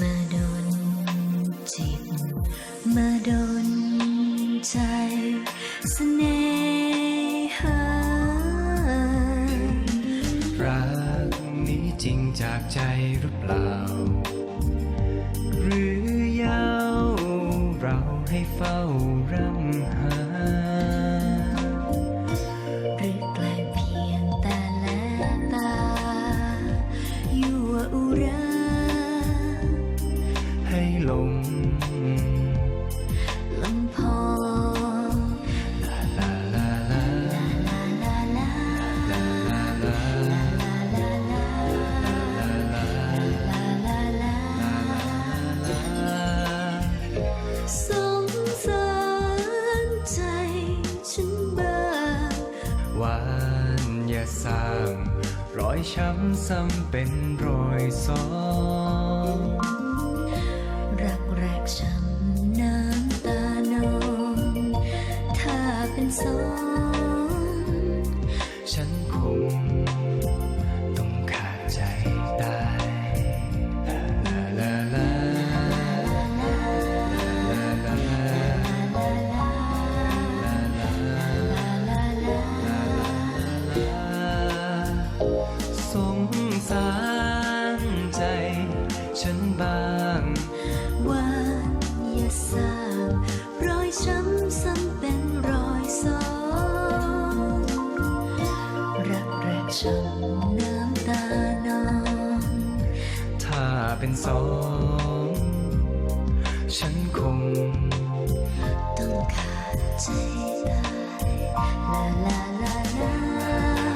มาโดนจิต มาโดนใจเสน่หารักนี้จริงจากใจหรือเปล่าางรอยช้ำซ้ำเป็นรอยซ้อนรักแรกช้ำน้ำตานองถ้าเป็นซ้อน จำน้ำตานองถ้าเป็นสอง ฉันคง ต้องขาดใจตายลาลาลาลา